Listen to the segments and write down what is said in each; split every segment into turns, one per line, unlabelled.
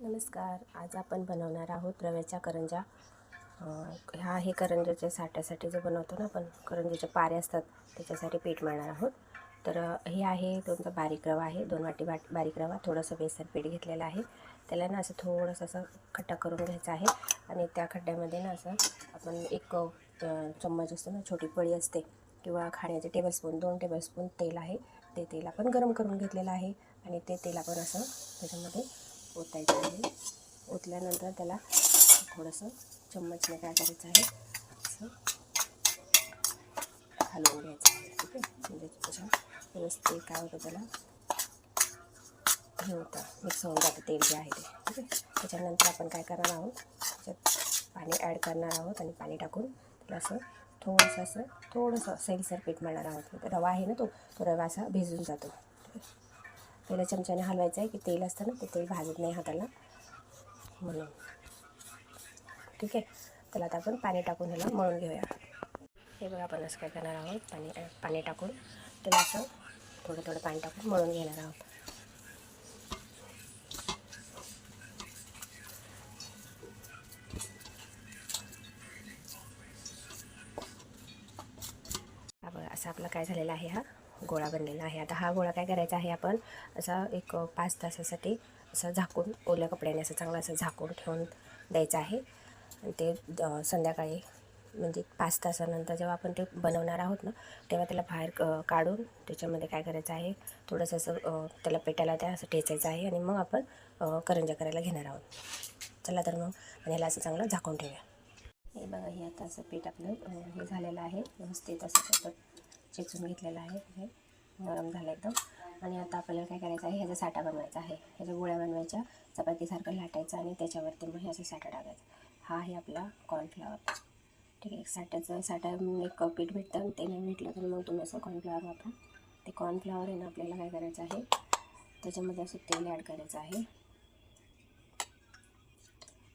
नमस्कार. आज आपण बनवणार आहोत रव्याच्या करंजा. ह्या आहे करंजाच्या साठ्यासाठी जो बनवतो ना आपण करंजाच्या पारे असतात त्याच्यासाठी पीठ मळणार आहोत. तर हे आहे तुमचा बारीक रवा आहे दोन वाटी बाट बारीक रवा थोडंसं बेसन पीठ घेतलेलं आहे. त्याला ना असं थोडंसं असं खड्डा करून घ्यायचा आहे आणि त्या खड्ड्यामध्ये ना असं आपण एक चम्मच असतो ना छोटी पळी असते किंवा खाण्याचे टेबलस्पून दोन टेबलस्पून तेल आहे. ते तेल आपण गरम करून घेतलेलं आहे आणि ते तेल आपण असं त्याच्यामध्ये ओतायचं आहे. ओतल्यानंतर त्याला थोडंसं चम्मचने काय करायचं आहे असं हलवून घ्यायचं आहे ठीक आहे? म्हणजे त्याच्या व्यवस्थित काय होतं त्याला? हे होतं मिक्स होऊन जातं तेल जे आहे ते ठीक आहे? त्याच्यानंतर आपण काय करणार आहोत? त्याच्यात पाणी ॲड करणार आहोत आणि पाणी टाकून त्याला असं थोडंसं असं थोडंसं सैलसर पीठ मळणार आहोत. रवा आहे ना तो तो रवा असा भिजून जातो. ठीक आहे? पहिल्या चमच्याने हलवायचं आहे की तेल असतं ना ते तेल भाजत नाही हाताला. म्हणून. ठीक आहे? त्याला आता आपण पाणी टाकून ह्याला मळून घेऊया. हे बघा आपण असं काय करणार आहोत? पाणी पाणी टाकून त्याला असं थोडं थोडं पाणी टाकून मळून घेणार आहोत. हा बघा असा आपला काय झालेला आहे हा? गोळा बनलेला आहे. आता हा गोळा काय करायचा आहे आपण असा एक पाच तासासाठी असं झाकून ओल्या कपड्याने असं चांगलं असं झाकून ठेवून द्यायचं आहे. आणि ते द- संध्याकाळी म्हणजे पाच तासानंतर जेव्हा आपण ते बनवणार आहोत ना तेव्हा त्याला बाहेर काढून त्याच्यामध्ये काय करायचं आहे थोडंसं असं त्याला पेटायला त्या असं ठेचायचं आहे आणि मग आपण करंजा करायला घेणार आहोत. चला तर मग ह्याला असं चांगलं झाकून ठेवूया. हे बघा हे आता असं पीठ आपलं हे झालेलं आहे. व्यवस्थित असं चेचून घेतलेलं आहे हे गरम झालं एकदम. आणि आता आपल्याला काय करायचं आहे ह्याचा साठा बनवायचा आहे. ह्याच्या गोळ्या बनवायच्या चपातीसारखं लाटायचं आणि त्याच्यावरती मग ह्याचा साठा टाकायचा. हा आहे आपला कॉर्नफ्लॉवर ठीक आहे साठ्याचं साठा एक पीठ भेटतं ते नाही भेटलं तर मग तुम्ही असं कॉर्नफ्लॉवर वापरा. ते कॉर्नफ्लॉवर आहे ना आपल्याला काय करायचं आहे त्याच्यामध्ये असं तेल ॲड करायचं आहे.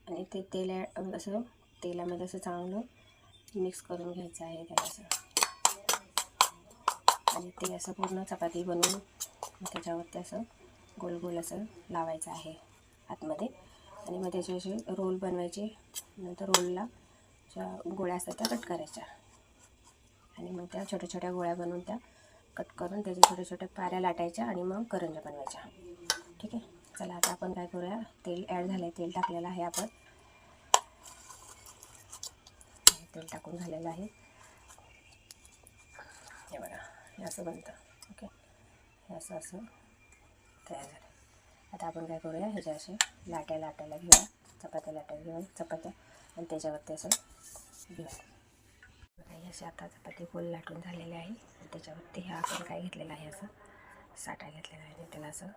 आणि ते तेल ॲड असं तेलामध्ये असं चांगलं मिक्स करून घ्यायचं आहे त्याला असं. आणि ते असं पूर्ण चपाती बनवून त्याच्यावरती असं गोल गोल असं लावायचं आहे आतमध्ये. आणि मग त्याचे असे रोल बनवायचे. नंतर रोलला ज्या गोळ्या असतात त्या कट करायच्या. आणि मग त्या छोट्या छोट्या गोळ्या बनवून त्या कट करून त्याच्या छोट्या छोट्या पाऱ्या लाटायच्या आणि मग करंजा बनवायच्या. ठीक आहे? चला आता आपण काय करूया? तेल ॲड झालं आहे तेल टाकलेलं आहे आपण. तेल टाकून झालेलं आहे. हे बघा. हे असं बनतं. ओके हे असं असं तयार झालं. आता आपण काय करूया? ह्याच्या असे लाट्या लाटायला घेऊया. चपात्या लाटायला घेऊन चपात्या आणि त्याच्यावरती असं घेऊया. हे असे आता चपाती गोल लाटून झालेले आहे. आणि त्याच्यावरती हे आपण काय घेतलेलं आहे? असं साठा घेतलेला आहे. आणि त्याला असं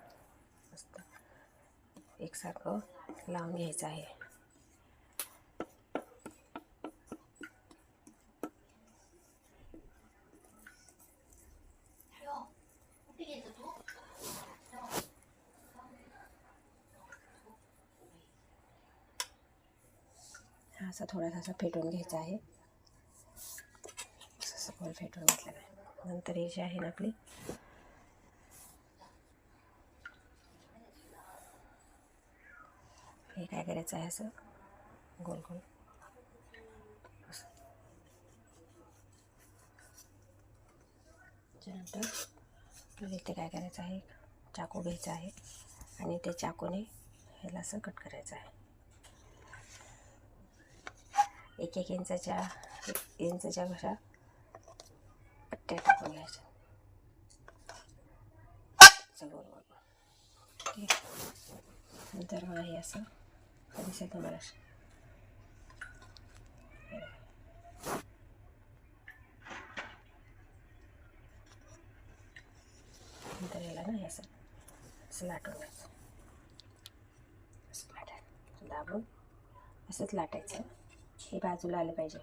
मस्त एकसारखं लावून घ्यायचं आहे. असा थोडासा असा फेटून घ्यायचा आहे. असं फेटून घेतलेलं आहे. नंतर हे जे आहे ना आपली हे काय करायचं आहे असं? गोल गोल. असं. त्याच्यानंतर आपल्याला इथे काय करायचं आहे? चाकू घ्यायचा आहे. आणि ते चाकूने ह्याला असं कट करायचं आहे. एक एक इंचाच्या इंचाच्या कशा पट्ट्या टाकून घ्यायच्या असं ठीक. नंतर मग हे असं दिसेल तुम्हाला नंतर याला ना हे असं. असं लाटून घ्यायचं असं लाटायचं. दाबून असंच लाटायचं. हे बाजूला आलं पाहिजे.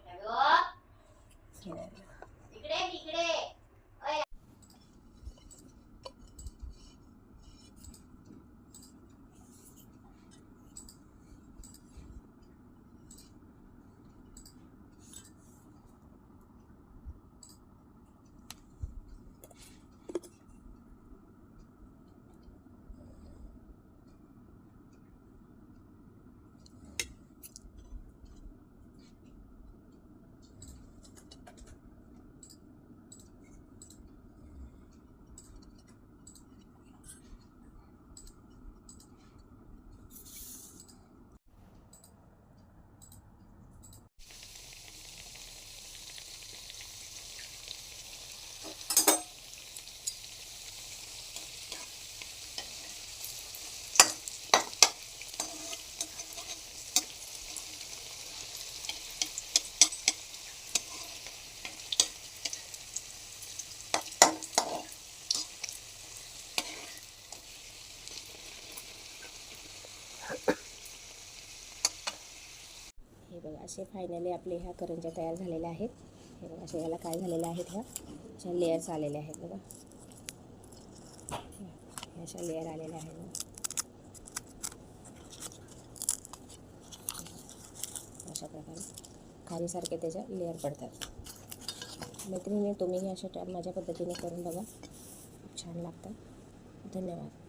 असे फायनली आपले ह्या करंज्या तयार झालेल्या आहेत. हे बघा अशा याला काय झालेल्या आहेत ह्या? अशा लेयर्स आलेल्या आहेत बघा. ह्या अशा लेअर आलेल्या आहेत बघा. अशा प्रकारे खारीसारखे त्याच्या लेअर पडतात. मैत्रिणी तुम्हीही अशा माझ्या पद्धतीने करून बघा. खूप छान लागतं. धन्यवाद.